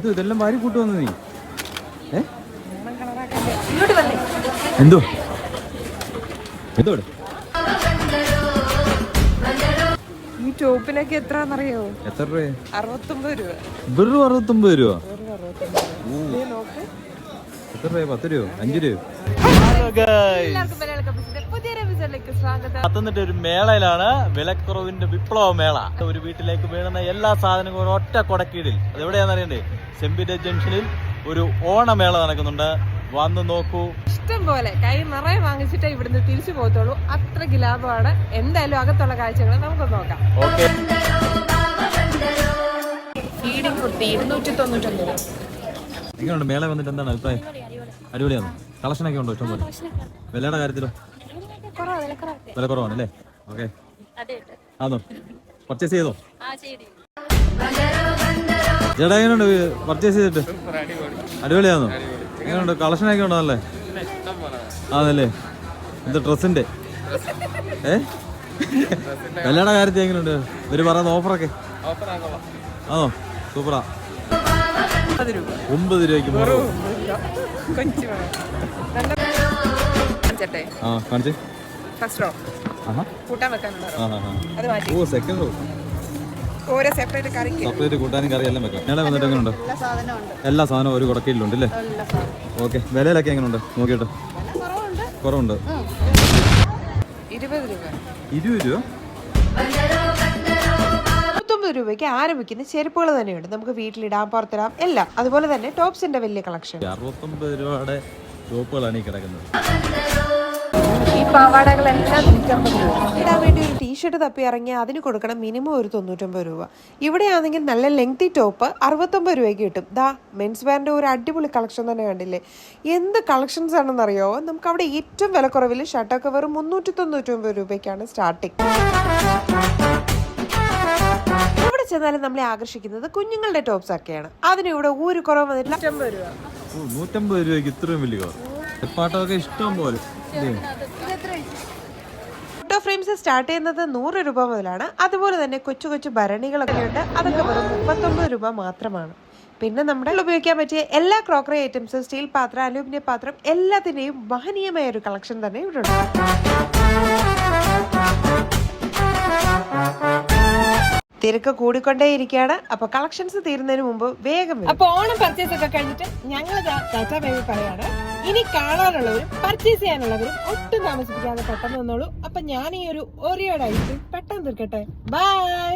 എന്തോ ഇതെല്ലാം വാരി കൂട്ടുവന്നു നീ? ഏ? എന്തോ? എന്തോ? ഈ ടോപ്പിനൊക്കെ എത്രയാണെന്നറിയോ എത്ര രൂപ അറുപത്തൊമ്പത് രൂപ. വെറും അറുപത്തൊമ്പത് രൂപ വെറും അറുപത്തൊമ്പത് ദേ നോക്ക് എത്ര രൂപ പത്ത് അഞ്ച് പത്തനംതിട്ട ഒരു മേളയിലാണ് വിലക്കുറവിന്റെ വിപ്ലവ മേള. ഒരു വീട്ടിലേക്ക് വീഴുന്ന എല്ലാ സാധനങ്ങളും ഒറ്റ കൊടക്കീടിൽ. അത് അറിയണ്ടേ? സെമ്പിന്റെ ജംഗ്ഷനിൽ ഒരു ഓണമേള നടക്കുന്നുണ്ട്. വന്ന് നോക്കൂ. ഇഷ്ടം പോലെ കൈ നിറയെ വാങ്ങിച്ചിട്ടേ ഇവിടുന്ന് തിരിച്ചു പോകത്തുള്ളൂ. അത്ര ലാഭമാണ്. എന്തായാലും അകത്തുള്ള കാഴ്ചകൾ നമുക്ക് നോക്കാം. ഓക്കെ. ഫീഡിംഗ് കുർത്തി ഇരുന്നൂറ്റി എങ്ങനെയുണ്ട്? മേള വന്നിട്ട് എന്താണ് അഭിപ്രായം? അടിപൊളിയാണോ? കളക്ഷനൊക്കെ ഉണ്ടോ ഇഷ്ടം പോലെ? വിലയുടെ കാര്യത്തിലോ? വില കുറവാണ് അല്ലേ ഓക്കെ. ആണോ പർച്ചേസ് ചെയ്തോ? ചേട്ടാ എങ്ങനെയുണ്ട് പർച്ചേസ് ചെയ്തിട്ട്? അടിപൊളിയാണോ എങ്ങനെയുണ്ട്? കളക്ഷനൊക്കെ ഉണ്ടോ അല്ലേ ആണല്ലേ? ഇത് ഡ്രസ്സിന്റെ? ഏ? വിലയുടെ കാര്യത്തിൽ എങ്ങനെയുണ്ട്? ഒരു പറയുന്ന ഓഫറൊക്കെ? ആണോ? സൂപ്പറാ. ഒമ്പത് രൂപയ്ക്ക് കാണിച്ചേ. ഫസ്റ്റ് റോ കൂട്ടാൻ വെക്കാനുണ്ടോ ആ ആ ആ അത് മാറ്റി. ഓ സെക്കൻഡ് റോ ഓരോ സെപ്പറേറ്റ് കറിക്ക്. സെപ്പറേറ്റ് കൂട്ടാനും കറി എല്ലാം വെക്കാം. വന്നിട്ട് എങ്ങനെയുണ്ട് എല്ലാ സാധനവും ഒരു കുടക്കയിലുണ്ട് അല്ലേ? ഓക്കെ. വിലയിലൊക്കെ എങ്ങനെയുണ്ട് നോക്കിയിട്ട്. കുറവുണ്ട്. ഇരുപത് രൂപ. ഇരുപത് രൂപ? മുപ്പത്തൊമ്പത് രൂപയ്ക്ക് ആരംഭിക്കുന്ന ചെരുപ്പുകൾ തന്നെയുണ്ട്. നമുക്ക് വീട്ടിലിടാം പുറത്തിടാം എല്ലാം. അതുപോലെ തന്നെ ടോപ്സിന്റെ വലിയ കളക്ഷൻ. അറുപത്തൊമ്പത് രൂപയുടെ ടോപ്പുകളാണ് ഈ കിടക്കുന്നത്. ഈ പാവാടകളെല്ലാം നൂറ്റമ്പത് രൂപ ഇടാൻ വേണ്ടി ഒരു ടീഷർട്ട് തപ്പി ഇറങ്ങി അതിന് കൊടുക്കണം മിനിമം ഒരു തൊണ്ണൂറ്റൊമ്പത് രൂപ. ഇവിടെയാണെങ്കിൽ നല്ല ലെങ്തി ടോപ്പ് അറുപത്തൊമ്പത് രൂപയ്ക്ക് കിട്ടും. ദാ മെൻസ് വെയറിന്റെ ഒരു അടിപൊളി കളക്ഷൻ തന്നെ കണ്ടില്ലേ? എന്ത് കളക്ഷൻസ് ആണെന്നറിയോ? നമുക്ക് അവിടെ ഏറ്റവും വിലക്കുറവിൽ ഷർട്ടൊക്കെ വെറും മുന്നൂറ്റി തൊണ്ണൂറ്റൊമ്പത് രൂപയ്ക്കാണ് സ്റ്റാർട്ടിങ് ചെന്നാലും നമ്മളെ ആകർഷിക്കുന്നത് കുഞ്ഞുങ്ങളുടെ ടോപ്സ് ഒക്കെയാണ്. അതിന് ഇവിടെ ഒരു കുറവ് വന്നിട്ടില്ല. നൂറ്റമ്പത് രൂപയ്ക്ക് ഇത്രയും വലിയ പാട്ടൊക്കെ ഇഷ്ടം പോലെ? ഫോട്ടോ ഫ്രെയിംസ് സ്റ്റാർട്ട് ചെയ്യുന്നത് നൂറ് രൂപ മുതലാണ്. അതുപോലെ തന്നെ കൊച്ചു കൊച്ചു ഭരണികളൊക്കെ ഉണ്ട്. അതൊക്കെ വെറും മുപ്പത്തൊമ്പത് രൂപ മാത്രമാണ്. പിന്നെ നമ്മുടെ ഉപയോഗിക്കാൻ പറ്റിയ എല്ലാ ക്രോക്കറി ഐറ്റംസും സ്റ്റീൽ പാത്രം അലൂമിനിയം പാത്രം എല്ലാത്തിന്റെയും മഹനീയമായ ഒരു കളക്ഷൻ തന്നെ ഇവിടെ ഉണ്ട്. തിരക്ക് കൂടിക്കൊണ്ടേയിരിക്കുകയാണ്. അപ്പൊ കളക്ഷൻസ് തീരുന്നതിന് മുമ്പ് വേഗം അപ്പൊ ഓണം പർച്ചേസ് ഒക്കെ കഴിഞ്ഞിട്ട് ഞങ്ങൾ പറയാണ്. ഇനി കാണാനുള്ളവരും പർച്ചേസ് ചെയ്യാനുള്ളവരും ഒട്ടും താമസിപ്പിക്കാതെ പെട്ടെന്ന് വന്നോളൂ. അപ്പൊ ഞാൻ ഈ ഒരു ഒരിയോട് ഐസ്ക്രീം പെട്ടെന്ന് തീർക്കട്ടെ. ബൈ